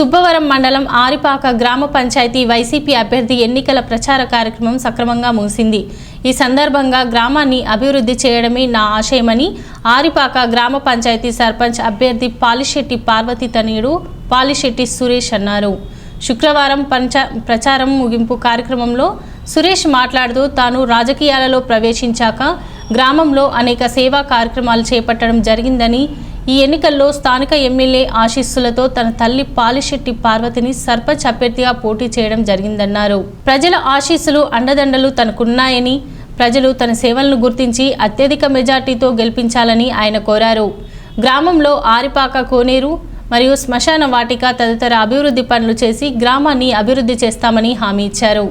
సుబ్బవరం మండలం ఆరిపాక గ్రామ పంచాయతీ వైసీపీ అభ్యర్థి ఎన్నికల ప్రచార కార్యక్రమం సక్రమంగా ముగిసింది. ఈ సందర్భంగా గ్రామాన్ని అభివృద్ధి చేయడమే నా ఆశయమని ఆరిపాక గ్రామ పంచాయతీ సర్పంచ్ అభ్యర్థి పాలిశెట్టి పార్వతి తనయుడు పాలిశెట్టి సురేష్ అన్నారు. శుక్రవారం పంచ ప్రచారం ముగింపు కార్యక్రమంలో సురేష్ మాట్లాడుతూ తాను రాజకీయాలలో ప్రవేశించాక గ్రామంలో అనేక సేవా కార్యక్రమాలు చేపట్టడం జరిగిందని ఈ ఎన్నికల్లో స్థానిక ఎమ్మెల్యే ఆశీస్సులతో తన తల్లి పాలిశెట్టి పార్వతిని సర్పంచ్ అభ్యర్థిగా పోటీ చేయడం జరిగిందన్నారు. ప్రజల ఆశీస్సులు అండదండలు తనకున్నాయని ప్రజలు తన సేవలను గుర్తించి అత్యధిక మెజార్టీతో గెలిపించాలని ఆయన కోరారు. గ్రామంలో ఆరిపాక కోనేరు మరియు శ్మశాన వాటిక తదితర అభివృద్ధి పనులు చేసి గ్రామాన్ని అభివృద్ధి చేస్తామని హామీ ఇచ్చారు.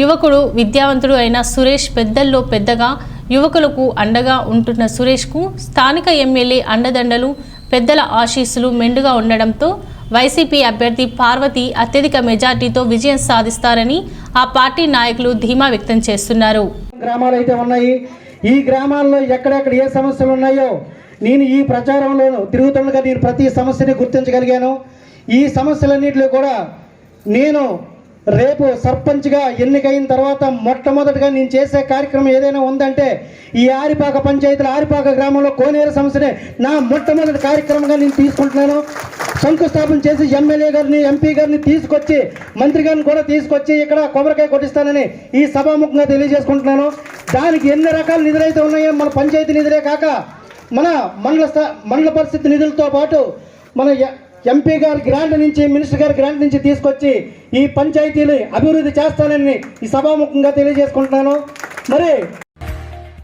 యువకుడు విద్యావంతుడు అయిన సురేష్ పెద్దల్లో పెద్దగా యువకులకు అండగా ఉంటున్న సురేష్కు స్థానిక ఎమ్మెల్యే అండదండలు పెద్దల ఆశీస్సులు మెండుగా ఉండడంతో వైసీపీ అభ్యర్థి పార్వతి అత్యధిక మెజార్టీతో విజయం సాధిస్తారని ఆ పార్టీ నాయకులు ధీమా వ్యక్తం చేస్తున్నారు. గ్రామాలు అయితే ఉన్నాయి. ఈ గ్రామాల్లో ఎక్కడెక్కడ ఏ సమస్యలు ఉన్నాయో నేను ఈ ప్రచారంలోనూ తిరుగుతుండగా నేను ప్రతి సమస్యని గుర్తించగలిగాను. ఈ సమస్యలన్నింటిలో కూడా నేను రేపు సర్పంచ్గా ఎన్నికైన తర్వాత మొట్టమొదటిగా నేను చేసే కార్యక్రమం ఏదైనా ఉందంటే ఈ ఆరిపాక పంచాయతీల ఆరిపాక గ్రామంలో కోనేరు సమస్యనే నా మొట్టమొదటి కార్యక్రమంగా నేను తీసుకుంటున్నాను. శంకుస్థాపన చేసి ఎమ్మెల్యే గారిని ఎంపీ గారిని తీసుకొచ్చి మంత్రి గారిని కూడా తీసుకొచ్చి ఇక్కడ కొబ్బరికాయ కొట్టిస్తానని ఈ సభాముఖంగా తెలియజేసుకుంటున్నాను. దానికి ఎన్ని రకాల నిధులు అయితే ఉన్నాయో మన పంచాయతీ నిధులే కాక మన మండల స్థా- మండల పరిస్థితి నిధులతో పాటు మన ఎంపీ గారి గ్రాంట్ నుంచి మినిస్టర్ గారి గ్రాంట్ నుంచి తీసుకొచ్చి ఈ పంచాయతీలు అభివృద్ధి చేస్తానని ఈ సభాముఖంగా తెలియజేసుకుంటున్నాను. మరి